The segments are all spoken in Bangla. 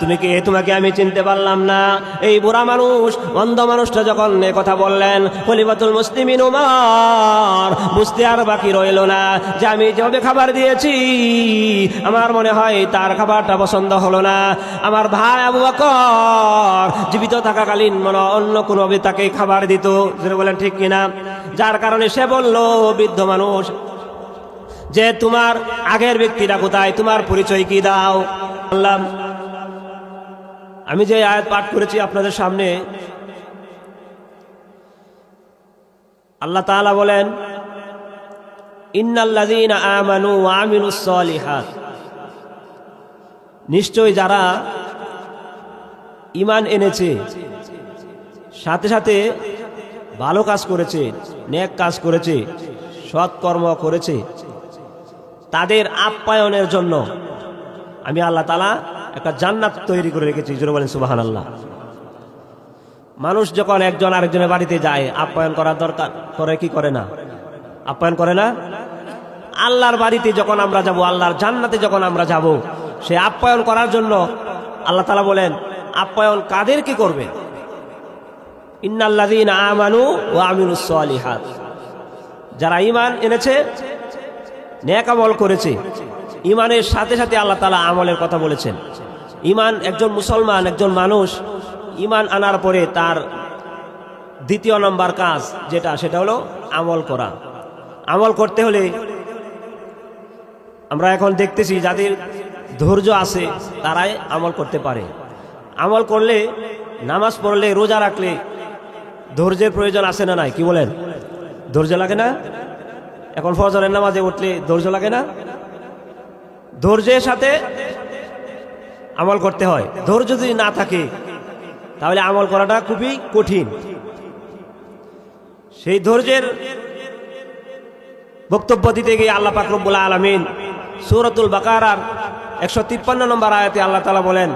তুমি কে? তোমাকে আমি চিনতে পারলাম না। এই বুড়া মানুষ অন্ধ মানুষটা যখন এ কথা বললেন, খলিফাতুল মুসলিমিন উমার বুঝতে আর বাকি রইল না যে আমি যেভাবে খাবার দিয়েছি, আমার মনে হয় তার খাবারটা পছন্দ হলো না। আমার ভাই আবু বকর জীবিত থাকাকালীন মনে অন্য কোনো তাকে খাবার দিত। যেটা বলেন ঠিক কিনা? যার কারণে সে বলল, বৃদ্ধ মানুষ যে তোমার আগের ব্যক্তিটা কোথায়, তোমার পরিচয় কি দাও? বললাম, আমি যে আয়াত পাঠ করেছি আপনাদের সামনে, আল্লাহ তাআলা বলেন নিশ্চয় যারা ইমান এনেছে, সাথে সাথে ভালো কাজ করেছে, নেক কাজ করেছে সৎকর্ম করেছে তাদের আপ্যায়নের জন্য আমি আল্লাহ তালা একটা জান্নাত তৈরি করে রেখেছি। জোরে বলেন সুবাহান আল্লাহ মানুষ যখন একজন আরেকজনের বাড়িতে যায়, আপ্যায়ন করার দরকার, করে কি করে না? আপ্যায়ন করে না? আল্লাহর বাড়িতে যখন আমরা যাব, আল্লাহর জান্নাতে যখন আমরা যাব, সে আপ্যায়ন করার জন্য আল্লাহ তালা বলেন, আপ্যায়ন কাদের কাদেরকে করবে? ইন্নাল্লাদিন আমানু ও আমিনুস সালিহাত। যারা ইমান এনেছে নেক আমল করেছে। ইমানের সাথে সাথে আল্লাহ তালা আমলের কথা বলেছেন। ইমান একজন মুসলমান, একজন মানুষ, ইমান আনার পরে তার দ্বিতীয় নম্বর কাজ যেটা, সেটা হলো আমল করা। আমল করতে হলে আমরা এখন দেখতেছি যাদের ধৈর্য আছে, তারাই আমল করতে পারে। আমল করলে, নামাজ পড়লে, রোজা রাখলে ধৈর্যের প্রয়োজন আছে না নাই? কি বলেন? ধৈর্য লাগে না? এখন ফজরের নামাজে উঠলে ধৈর্য লাগে না? ধৈর্যের সাথে আমল করতে হয়। ধৈর্য যদি না থাকে, তাহলে আমল করাটা খুবই কঠিন। সেই ধৈর্যের বক্তব্য দিতে গিয়ে আল্লাহ পাকরবুল্লা আলমিন সুরতুল বাকারার একশো তিপ্পান্ন নম্বর আয়াতে আল্লাহ তালা বলেন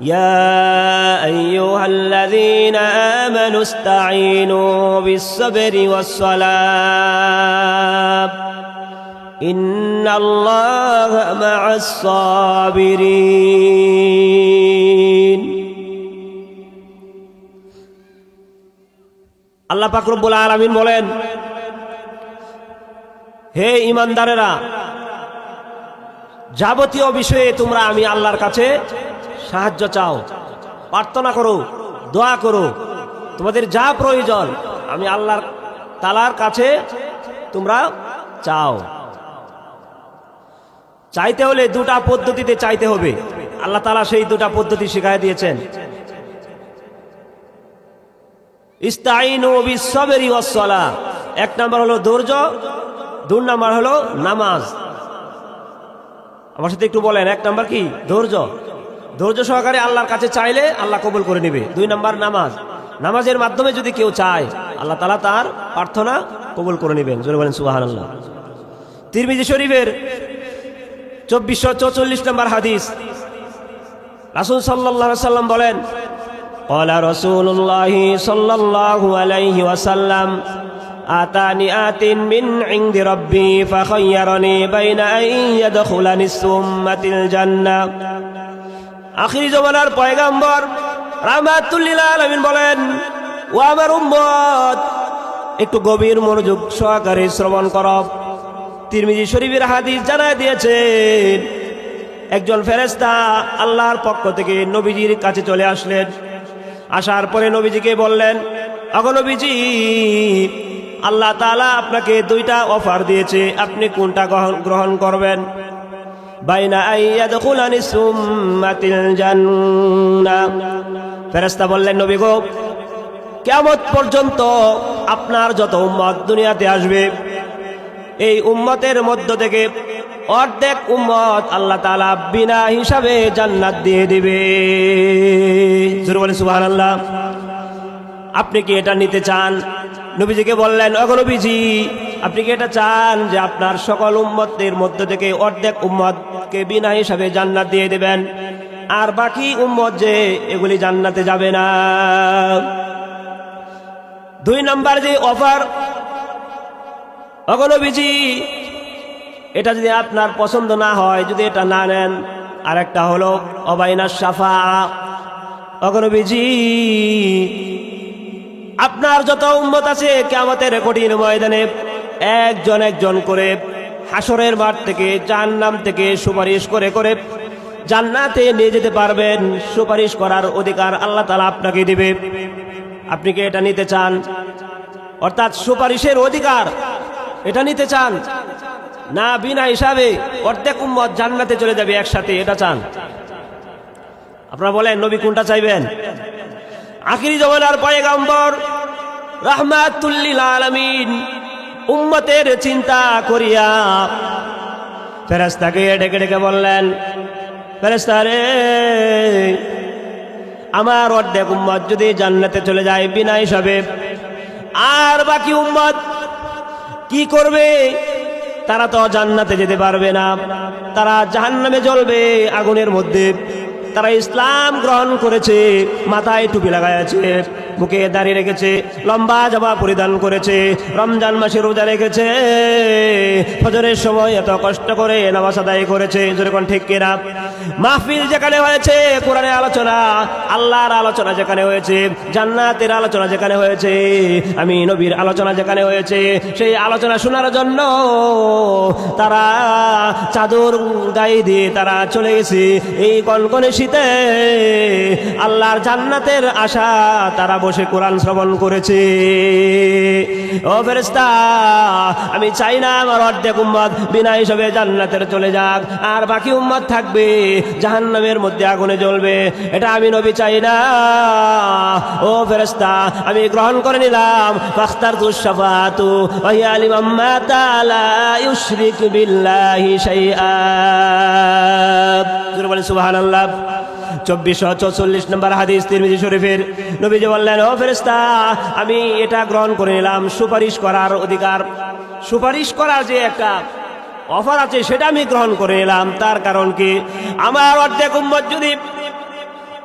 يا أيها الذين آمنوا استعينوا بالصبر والصلاة إن الله مع الصابرين আল্লাহ পাকরবুল আলমিন বলেন হে ইমানদারেরা যাবতীয় বিষয়ে তোমরা আমি আল্লাহর কাছে সাহায্য চাও। প্রার্থনা করো, দোয়া করো। তোমাদের যা প্রয়োজন, আমি আল্লাহর তালার কাছে তোমরা চাও। চাইতে হলে দুটা পদ্ধতিতে চাইতে হবে। আল্লাহ তালা সেই দুটা পদ্ধতি শিখাই দিয়েছেন। এক নাম্বার হলো ধৈর্য, দুই নাম্বার হলো নামাজ। আমার সাথে একটু বলেন, এক নাম্বার কি? ধৈর্য। ধৈর্য সহকারে আল্লাহর কাছে চাইলে আল্লাহ কবুল করে নিবে। দুই নম্বর নামাজ। নামাজের মাধ্যমে যদি কেউ চায়, আল্লাহ তালা তার প্রার্থনা কবুল করে নেবেন। জোরে বলেন সুবাহান আল্লাহ তিরমিজি শরীফের চব্বিশশো চৌচল্লিশ নম্বর হাদিস। রাসুল সাল্লাহ সাল্লাম বলেন আমার আতানি আতিন মিন আখিরি জমানার পয়গাম্বর রাহমাতুল্লিল আলমিন বলেন, ও আমার উম্মত, একটু গভীর মনোযোগ সহকারে শ্রবণ কর। তিরমিজি শরীফের হাদিস জানায় দিয়েছেন, একজন ফেরেস্তা আল্লাহর পক্ষ থেকে নবীজির কাছে চলে আসলেন। আসার পরে নবীজিকে বললেন অগনবীজি আল্লাহ তালা আপনাকে দুইটা অফার দিয়েছে, আপনি কোনটা গ্রহণ করবেন? বাইনা আইয়াদখুলানি সুম্মাতিল জান্নাহ ফেরেশতা বললেন, নবী গো, কিয়ামত পর্যন্ত আপনার যত উম্মত দুনিয়াতে আসবে, এই উম্মতের মধ্য থেকে অর্ধেক উম্মত আল্লাহ তাআলা বিনা হিসাবে জান্নাত দিয়ে দিবে। জোরে বলেন, সুবহানাল্লাহ। আপনি কি এটা নিতে চান? নবীজিকে বললেন অগনবীজি আপনি কি এটা চান যে আপনার সকল উম্মতের মধ্য থেকে অর্ধেক উম্মতকে বিনা হিসাবে জান্নাত দিয়ে দেবেন? আর বাকি উম্মত যে, এগুলি জান্নাতে যাবে না। দুই নাম্বার যে অফার অগনবীজি এটা যদি আপনার পছন্দ না হয়, যদি এটা না নেন আর একটা হলো অবাইনা সাফা অগনবীজি আপনার যত উম্মত আছে কেমতের কঠিন ময়দানে একজন একজন করে হাসরের মাঠ থেকে, জাহান্নাম থেকে সুপারিশ করে করে জান্নাতে নিয়ে যেতে পারবেন। সুপারিশ করার অধিকার আল্লাহ তালা আপনাকে দিবে। আপনি কি এটা নিতে চান? অর্থাৎ সুপারিশের অধিকার, এটা নিতে চান? না, বিনা হিসাবে অর্ধেক উম্মত জান্নাতে চলে যাবে একসাথে, এটা চান? আপনারা বলেন, নবী কোনটা চাইবেন? আখিরি জমানার পয়গাম্বর রাহমাতুল্লিল আলামিন। উম্মতের চিন্তা করিয়া ফেরেস্তাকে ডেকে ডেকে বললেন ফেরেস্তা রে, আমার অর্ধেক উম্মত যদি জান্নাতে চলে যায় বিনা হিসাবে, আর বাকি উম্মত কি করবে? তারা তো জান্নাতে যেতে পারবে না। তারা জাহান্নামে জ্বলবে আগুনের মধ্যে। তারা ইসলাম গ্রহণ করেছে, মাথায় টুপি লাগাইছে বুকে দাঁড়িয়ে রেখেছে, লম্বা জবা পরিধান করেছে, রমজান মাসে রোজা রেখেছে। ফজরের সময় এত কষ্ট করে নামাজ আদায় করেছে যেরকম ঠিক কিনা? মাহফিল যেখানে হয়েছে কোরআনের আলোচনা, আল্লাহর আলোচনা যেখানে হয়েছে, জান্নাতের আলোচনা যেখানে হয়েছে, আমি নবীর আলোচনা যেখানে হয়েছে, সেই আলোচনা শোনার জন্য তারা চাদর গায়ে দিয়ে তারা চলে গেছে। এই কনকনে শীতে আল্লাহর জান্নাতের আশা তারা বসে কোরআন শ্রবণ করেছে। ও ফেরেস্তা আমি চাই না আমার অর্ধেক উম্মত, বিনা হিসাবে জান্নাতের চলে যাক। আর বাকি উম্মত থাকবে, জাহান্নামের মধ্যে আগুনে জ্বলবে। এটা আমি নবী চাই না। ও ফেরেস্তা আমি গ্রহণ করে নিলাম। ফাখতার তুষাফাতু ওয়া আলিমাম মা তাআলা ইউশরিক বিল্লাহি শাইআ। বলেন চব্বিশশো নম্বর হাদিস তিরমিজি শরীফের নবীজি বললেন, ও ফেরেস্তা আমি এটা গ্রহণ করে নিলাম। সুপারিশ করার অধিকার, সুপারিশ করার যে একটা অফার আছে, সেটা আমি গ্রহণ করে নিলাম। তার কারণ কি? আমার অর্ধেক উম্মত যদি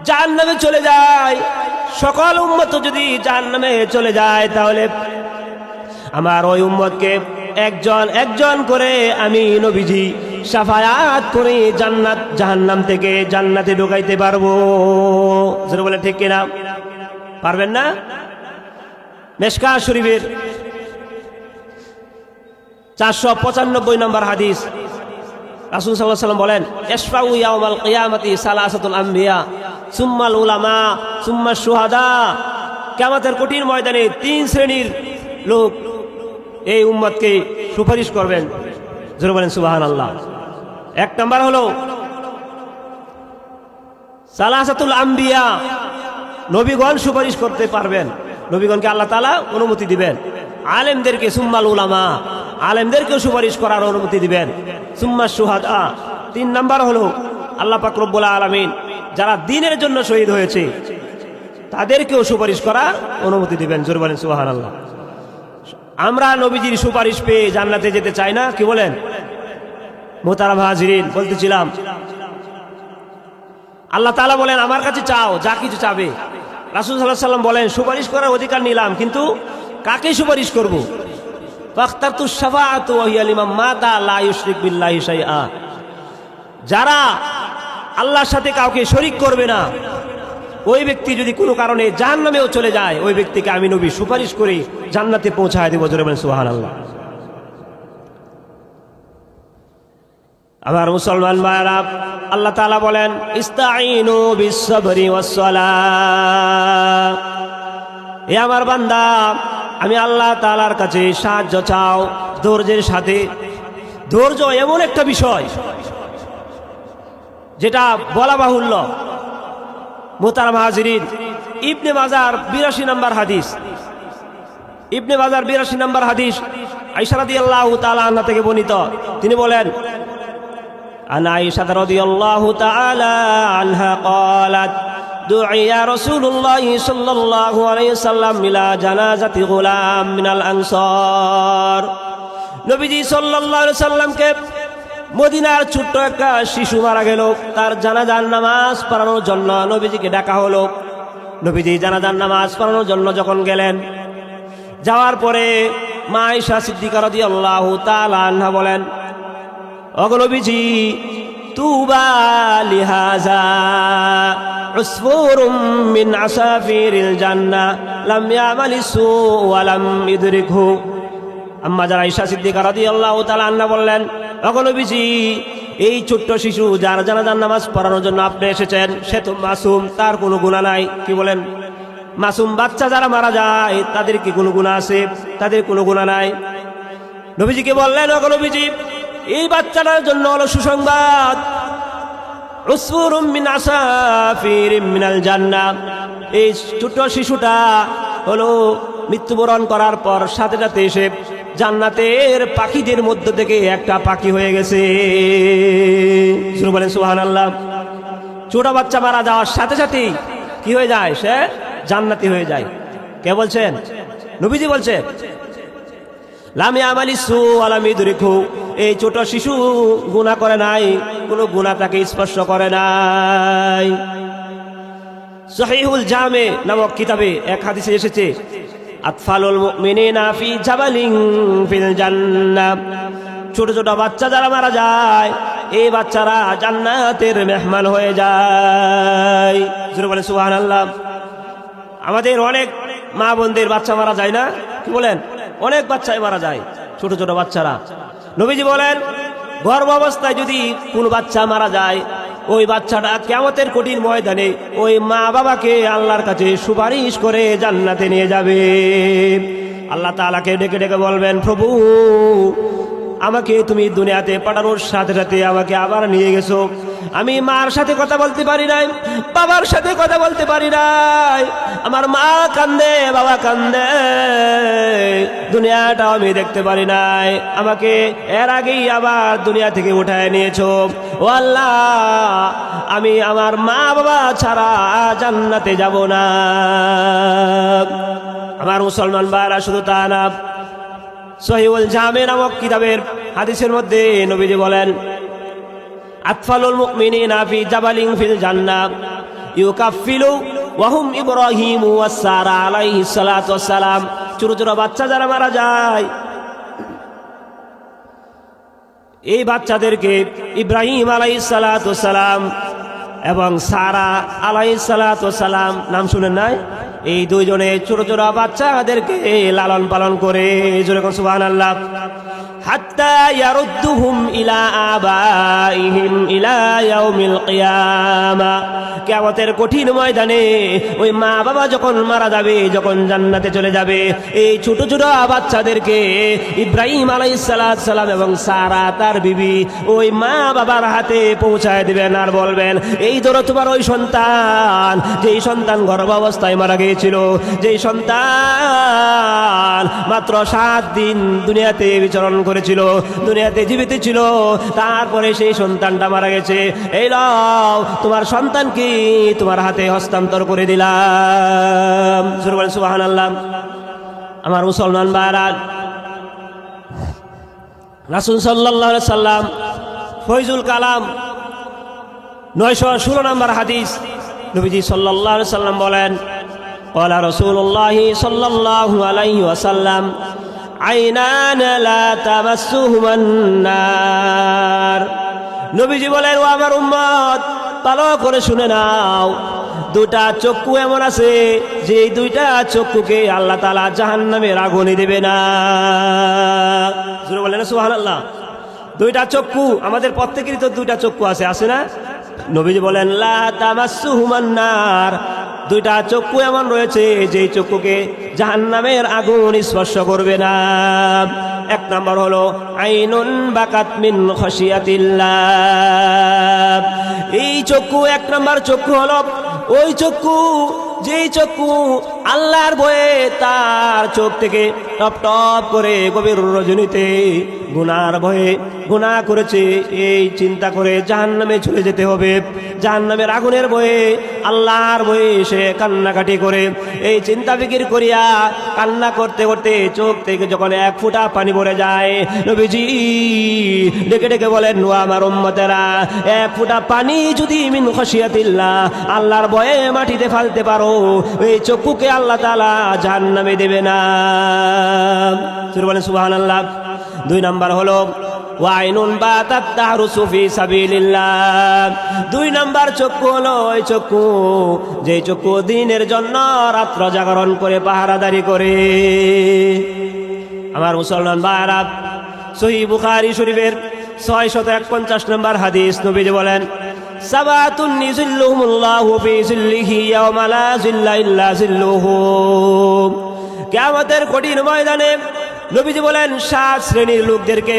জাহান নামে চলে যায়, সকল উম্মত যদি জাহান নামে চলে যায়, তাহলে আমার ওই উম্মতকে একজন একজন করে আমি নবীজি সাফায়াত করে জান্নাত, জাহান্নাম থেকে জান্নাতে ঢুকাইতে পারব। বলে ঠিক কিনা? পারবেন না? মেশকা শরীফের চারশো পঁচানব্বই নম্বর হাদিস। রাসুল সাল্লাম বলেন কিয়ামতি সালাসাতুল আম্বিয়া, সুম্মাল উলামা সুম্মা সুহাদা কেমাতের কঠিন ময়দানে তিন শ্রেণির লোক এই উম্মতকে সুপারিশ করবেন। জোরে বলেন সুবাহান আল্লাহ এক নাম্বার হলো, সালাসাতুল আম্বিয়া, নবীগণ সুপারিশ করতে পারবেন। নবীগণকে আল্লাহ তালা অনুমতি দিবেন। আলেমদেরকে, সুম্মাল উলামা, আলেমদেরকেও সুপারিশ করার অনুমতি দিবেন। সুম্মা সুহাদা। তিন নাম্বার হলো, আল্লাহ পাকরব্বুল আলমিন যারা দিনের জন্য শহীদ হয়েছে, তাদেরকেও সুপারিশ করার অনুমতি দিবেন। জোর বলেন সুবাহান আল্লাহ আমরা নবীজির সুপারিশ পেয়ে জান্নাতে যেতে চাই না? কি বলেন? মোতারাম হাজিরিন, বলতেছিলাম। আল্লাহ তালা বলেন, আমার কাছে চাও, যা কিছু চাবে। রাসুল সাল্লাহ সাল্লাম বলেন, সুপারিশ করার অধিকার নিলাম, কিন্তু কাকে সুপারিশ করব? যারা আল্লাহর সাথে কাউকে শরিক করবে না ওই ব্যক্তি যদি কোনো কারণে জাহান্নামেও চলে যায়, ওই ব্যক্তিকে আমি নবী সুপারিশ করে জান্নাতে পৌঁছায় দেবো জোরে বলেন, সুবহানাল্লাহ। আমার মুসলমান ভাইরা আল্লাহ তালা বলেন ইস্তাইনু ওয়াসসালাহ এ আমার বান্দা, আমি আল্লাহ তালার কাছে সাহায্য চাও ধৈর্যের সাথে। ধৈর্য এমন একটা বিষয়, যেটা বলা বাহুল্য। মোতারাম হাজিরিন ইবনে বাজার বিরাশি নম্বর হাদিস ইবনে বাজার বিরাশি নম্বর হাদিস আইসারাদি আল্লাহ তালা আন্না থেকে বর্ণিত তিনি বলেন عن عائشة رضي الله تعالى عنها قالت دعي رسول الله صلى الله عليه وسلم إلى جنازة غلام من الأنصار নবীজি সাল্লাল্লাহু আলাইহি সাল্লামকে মদিনার ছোট্ট একটা শিশু মারা গেল তার জানাজার নামাজ পড়ানোর জন্য নবীজিকে ডাকা হলো নবীজি জানাজার নামাজ পড়ানোর জন্য যখন গেলেন যাওয়ার পরে মা আয়েশা সিদ্দিকা রাদিয়াল্লাহু তাআলা আনহা বলেন অগনবীজি তুবা লিহাজা عصفور من عصافير الجنة لم يعمل السوء ولم يدركه আম্মা যারা ঈশা সিদ্দিকা রাদিয়াল্লাহু তাআলা আন্না বললেন অগনবীজি এই ছোট্ট শিশু যার জানাজার নামাজ পড়ানোর জন্য আপনি এসেছেন, সে তো মাসুম, তার কোনো গুণা নাই। কি বলেন? মাসুম বাচ্চা যারা মারা যায়, তাদের কি কোনো গুণা আছে? তাদের কোনো গুণা নাই। নবীজিকে বললেন অগনবীজি এই বাচ্চাটার জন্য হলো সুসংবাদ। এই ছোট শিশুটা হলো মৃত্যুবরণ করার পর সাথে সাথে এসে জান্নাতের পাখিদের মধ্য থেকে একটা পাখি হয়ে গেছে। শুরু বলেন সুহান আল্লাহ ছোট বাচ্চা মারা যাওয়ার সাথে সাথেই কি হয়ে যায়? সে জান্নাতি হয়ে যায়। কে বলছেন? নবীজি বলছেন, লামি আমালি সু আলামি দুরিখু, এই ছোট শিশু গুণা করে নাই, কোনো গুণা তাকে স্পর্শ করে নাই। সহিহুল জামে নামক কিতাবে এক হাদিসে এসেছে আতফালুল মুমিনিনা ফি জাবালিন ফিল জান্নাহ ছোট ছোট বাচ্চা যারা মারা যায়, এই বাচ্চারা জান্নাতের মেহমান হয়ে যায়। বলেন, সুবহানাল্লাহ। আমাদের অনেক মা বোনদের বাচ্চা মারা যায় না? কি বলেন? অনেক বাচ্চাই মারা যায়, ছোট ছোট বাচ্চারা। নবীজি বলেন গর্ভ অবস্থায় যদি কোন বাচ্চা মারা যায় ওই বাচ্চাটা কেমতের কঠিন ময়দানে ওই মা বাবাকে আল্লাহর কাছে সুপারিশ করে জান্নাতে নিয়ে যাবে। আল্লাহ তালাকে ডেকে ডেকে বলবেন, প্রভু আমাকে তুমি দুনিয়াতে পাঠানোর সাথে সাথে আমাকে আবার নিয়ে গেছো। আমি মার সাথে কথা বলতে পারি নাই, বাবার সাথে কথা বলতে পারি নাই। আমার মা কান্দে, বাবা কান্দে। দুনিয়াটা আমি দেখতে পারি নাই। আমাকে এর আগেই আবার দুনিয়া থেকে উঠায় নিয়েছো। ও আল্লাহ, আমি আমার মা বাবা ছাড়া জান্নাতে যাব না। আমার মুসলমান বারা শুধু তা না সহিউল জামে নামক কিতাবের হাদিসের মধ্যে নবীজি বলেন, আতফালুল মুমিনিনা ফি জাবালিন ফিল জান্নাহ ইউকাফিলু ওয়াহুম ইব্রাহিম ওয়াস সারা আলাইহিস সালাতু ওয়াস সালাম ছোট ছোট বাচ্চা যারা মারা যায়, এই বাচ্চাদেরকে ইব্রাহিম সালাতু সালাম এবং সারা সালাম নাম শুনেন নাই? এই দুইজনে ছোট ছোট বাচ্চাদেরকে লালন পালন করে জোরে সুবাহ আল্লাহ হাত্তা ইলা ওই মা বাবা যখন মারা যাবে, যখন জান্নাতে চলে যাবে, এই ছোট ছোট বাচ্চাদেরকে ইব্রাহিম সালাম এবং সারা তার বিবি ওই মা বাবার হাতে পৌঁছায় দিবেন আর বলবেন, এই ধরো তোমার ওই সন্তান, যেই সন্তান গর্ভাবস্থায় মারা গিয়েছিল, যেই সন্তান মাত্র সাত দিন দুনিয়াতে বিচরণ করেছিল, দুনিয়াতে জীবিত ছিল। তারপরে সেই সন্তানটা মারা গেছে। এই লও তোমার সন্তান কি তোমার হাতে হস্তান্তর করে দিলাম। সুবাহান আল্লাহ আমার মুসলমান বারা রাসুল সাল্লাহ সাল্লাম ফৈজুল কালাম নয়শো ষোলো নম্বর হাদিস নবীজি সাল্লাহ সাল্লাম বলেন কলা রসুল্লাহ সাল্লাহ ওয়াসাল্লাম আইনান নার নবীজি বলেন, ও আমার উম্মত পালো করে শুনে নাও। দুটা চক্ষু এমন আছে, যে এই দুইটা চক্ষুকে আল্লাহ তালা জাহান নামে রাগুনি দেবে না। বলেন সুহান আল্লাহ দুইটা চক্ষু, আমাদের প্রত্যেকেরই তো দুইটা চক্ষু আছে আছে না? নবীজি বলেন, লা তামাসসুহুমান নার দুইটা চক্ষু এমন রয়েছে যে চক্ষুকে জাহান্নামের আগুন স্পর্শ করবে না। এক নম্বর হলো, আইনুন বাকাতমিন খসিয়াতিল্লাহ এই চক্ষু এক নম্বর চক্ষু হলো, ওই চক্ষু, যেই চক্ষু আল্লাহর বয়ে তার চোখ থেকে টপ টপ করে গভীর রজনীতে গুনার ভয়ে গুনাহ করেছে। এই চিন্তা করে জাহান নামে চলে যেতে হবে। জাহান নামের আগুনের বয়ে আল্লাহর বয়ে সে কান্নাকাটি করে। এই চিন্তা ফিকির করিয়া কান্না করতে করতে চোখ থেকে যখন এক ফুটা পানি পড়ে যায়, নবীজি ডেকে ডেকে বলেন নো আমার উম্মতেরা, এক ফুটা পানি যদি মিন খসিয়াতিল্লাহ আল্লাহর বয়ে মাটিতে ফালতে পারো, এই চক্ষুকে আল্লাহ তালা জাহান নামে দেবে না। বলেন সুবাহান আল্লাহ দুই নাম্বার হলো, ওয়াইনুন বাতাত তাহরুসু ফি সাবিলিল্লাহ। দুই নাম্বার চক্ষু হলো ওই চক্ষু যে চক্ষু দিনের জন্য রাত্র জাগরণ করে, পাহারাদারি করে। আমার মুসলমান ভাইরা সহি বুখারী শরীফের ছয় শত একপঞ্চাশ নম্বর হাদিস নবীজি বলেন সাবাতুন নিজিল্লুহুমুল্লাহু ফি জিল্লিহি ইয়াওমা লা জিল্লা ইল্লা জিল্লুহু কিয়ামতের কঠিন ময়দানে নবীজি বলেন, সাত শ্রেণির লোকদেরকে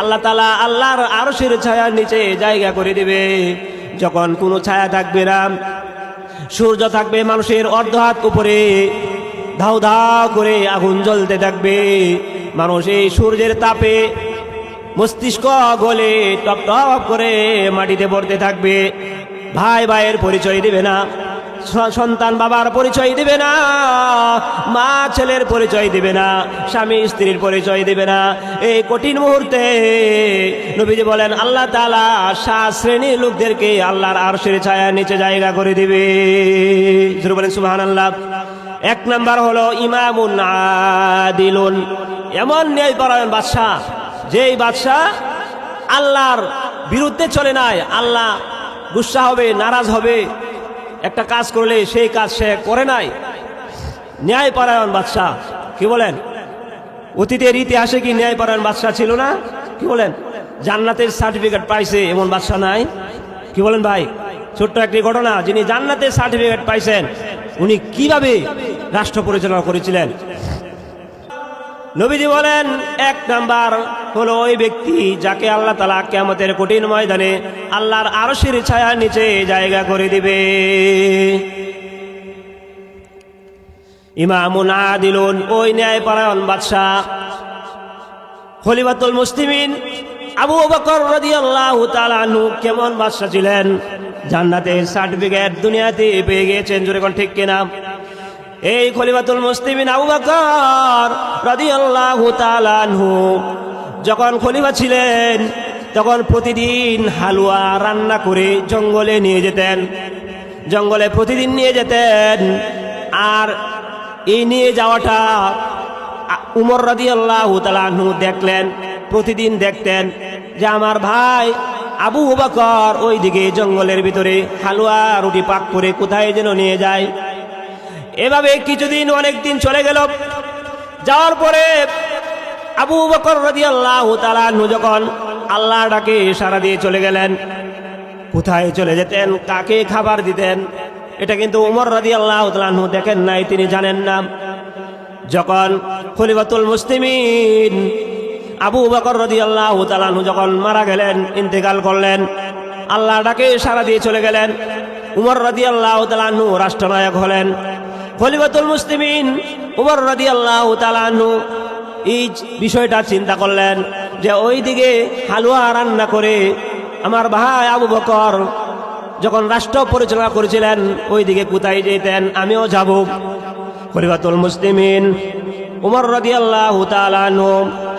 আল্লাহ তালা আল্লাহর আরশের ছায়ার নিচে জায়গা করে দিবে। যখন কোনো ছায়া থাকবে না, সূর্য থাকবে মানুষের অর্ধ হাত উপরে ধাও ধাও করে আগুন জ্বলতে থাকবে। মানুষ এই সূর্যের তাপে মস্তিষ্ক গলে টপ টপ করে মাটিতে পড়তে থাকবে। ভাই ভাইয়ের পরিচয় দিবে না সন্তান বাবার পরিচয় দিবে না, মা ছেলের পরিচয় দিবে না, স্বামী স্ত্রীর পরিচয় দিবে না। এই কঠিন মুহূর্তে নবীজি বলেন, আল্লাহ তালা সাত শ্রেণির লোকদেরকে আল্লাহর আর আরশের ছায়া নিচে জায়গা করে দিবে। জোরে বলেন, সুবহানাল্লাহ। এক নাম্বার হলো ইমামুন আদিলুন। এমন ন্যায়পরায়ণ বাদশাহ যেই বাদশাহ আল্লাহর বিরুদ্ধে চলে নাই, আল্লাহ গুসা হবে, নারাজ হবে, একটা কাজ করলে সেই কাজ সে করে নাই। ন্যায়পরায়ণ বাদশাহ, কি বলেন? অতীতের ইতিহাসে কি ন্যায়পরায়ণ বাদশাহ ছিল না? কি বলেন? জান্নাতের সার্টিফিকেট পাইছে এমন বাদশাহ নাই? কি বলেন ভাই? ছোট্ট একটি ঘটনা, যিনি জান্নাতের সার্টিফিকেট পাইছেন, উনি কীভাবে রাষ্ট্র পরিচালনা করেছিলেন? নবীজি বলেন, এক নাম্বার হলো ওই ব্যক্তি যাকে আল্লাহ তালা কেমতের কঠিন ময়দানে আল্লাহর আরশের ছায়ার নিচে জায়গা করে দিবে। ইমামুন আদিলুন, ওই ন্যায়পরায়ণ বাদশাহ। খলিফাতুল মুসলিমিন আবু বকর রাদিয়াল্লাহু তাআলা আনহু কেমন বাদশা ছিলেন? জান্নাতের সার্টিফিকেট দুনিয়াতে পেয়ে গিয়েছেন, জোরে কোন ঠিক কিনা? এই খলিফাতুল মুসলিমিন আবু বকর রাদিয়াল্লাহু তাআলা আনহু, যখন খলিফা ছিলেন, তখন প্রতিদিন হালুয়া রান্না করে জঙ্গলে নিয়ে যেতেন। জঙ্গলে প্রতিদিন নিয়ে যেতেন। আর এই নিয়ে যাওয়াটা উমর রাদি আল্লাহ তালু দেখলেন, প্রতিদিন দেখতেন যে আমার ভাই আবু বকর ওই দিকে জঙ্গলের ভিতরে হালুয়া রুটি পাক করে কোথায় যেন নিয়ে যায়। এভাবে কিছুদিন অনেক দিন চলে গেল। যাওয়ার পরে আবু বকর রাদি আল্লাহ তালু যখন আল্লাহ ডাকে সারা দিয়ে চলে গেলেন, কোথায় চলে যেতেন, কাকে খাবার দিতেন, এটা কিন্তু উমর রাদি আল্লাহ তালু দেখেন নাই, তিনি জানেন না। যখন খলিফাতুল মুসলিমিন আবু বকর রদি আল্লাহ তালানহু যখন মারা গেলেন, ইন্তেকাল করলেন, আল্লাহ ডাকে সারা দিয়ে চলে গেলেন। উমর রদি আল্লাহ তালানহু রাষ্ট্রনায়ক হলেন। খলিফাতুল মুসলিমিন উমর রদি আল্লাহ তালানহু এই বিষয়টা চিন্তা করলেন যে ওই দিকে হালুয়া রান্না করে আমার ভাই আবু বকর যখন রাষ্ট্র পরিচালনা করেছিলেন ওই দিকে কোথায় যেতেন, আমিও যাব। খলিফাতুল মুসলিমিন উমর তাআলা আনহু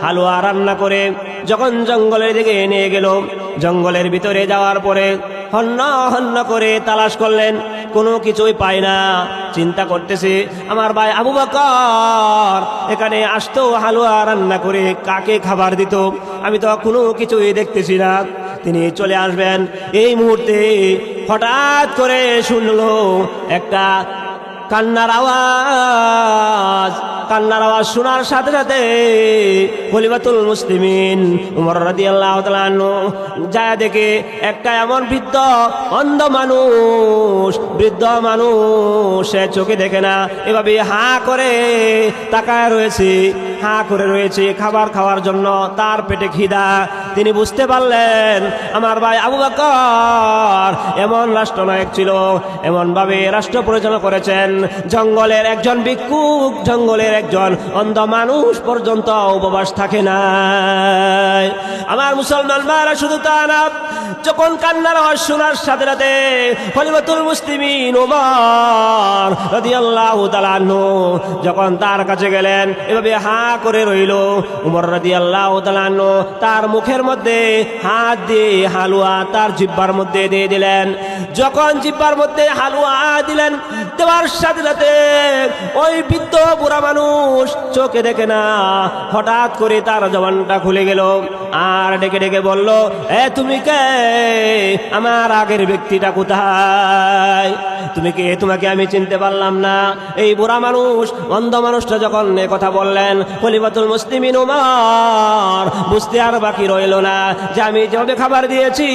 হালুয়া রান্না করে যখন জঙ্গলের দিকে নিয়ে গেল, জঙ্গলের ভিতরে যাওয়ার পরে হন্য হন্য করে তালাশ করলেন। কোনো কিছুই পায় না। চিন্তা করতেছে, আমার ভাই আবু বাকর এখানে আসতো, হালুয়া রান্না করে কাকে খাবার দিত? আমি তো কোনো কিছুই দেখতেছি না। তিনি চলে আসবেন। এই মুহূর্তে হঠাৎ করে শুনলো একটা কান্নার আওয়াজ কান্নার আওয়াজ শোনার সাথে সাথে খলিফাতুল মুসলিমিন উমর তাআলা আনহু যায় দেখে একটা এমন বৃদ্ধ, অন্ধ মানুষ, বৃদ্ধ মানুষ, সে চোখে দেখে না। এভাবে হা করে তাকায় রয়েছে, হা করে রয়েছে খাবার খাওয়ার জন্য। তার পেটে খিদা। তিনি বুঝতে পারলেন, আমার ভাই আবু বকর এমন রাষ্ট্রনায়ক ছিল এমন ভাবে রাষ্ট্র পরিচালনা করেছেন। জঙ্গলের একজন ভিক্ষুক, জঙ্গলের একজন অন্ধ মানুষ পর্যন্ত উপবাস থাকে না আমার মুসলমান মারা শুধু তা না, যখন কান্নার আওয়াজ শোনার সাথে সাথে খলিফাতুল মুসলিমিন ওমর রাদিয়াল্লাহু তাআলা যখন তার কাছে গেলেন, এভাবে হা করে রইল। উমর রাদিয়াল্লাহু তাআলা তার মুখের মধ্যে হাত দিয়ে হালুয়া তার জিব্বার মধ্যে দিয়ে দিলেন। যখন জিব্বার মধ্যে হালুয়া দিলেন, দেওয়ার সাথে সাথে ওই বৃদ্ধ বুড়া মানুষ চোখে দেখে না। হঠাৎ করে তার জবানটা খুলে গেল আর ডেকে ডেকে বলল, এ, তুমি কে? আমার আগের ব্যক্তিটা কোথায়? তুমি কে? তোমাকে আমি চিনতে পারলাম না। এই বুড়া মানুষ, অন্ধ মানুষটা যখন এ কথা বললেন, খলিফাতুল মুসলিমিন বুঝতে আর বাকি রইল না যে আমি যেভাবে খাবার দিয়েছি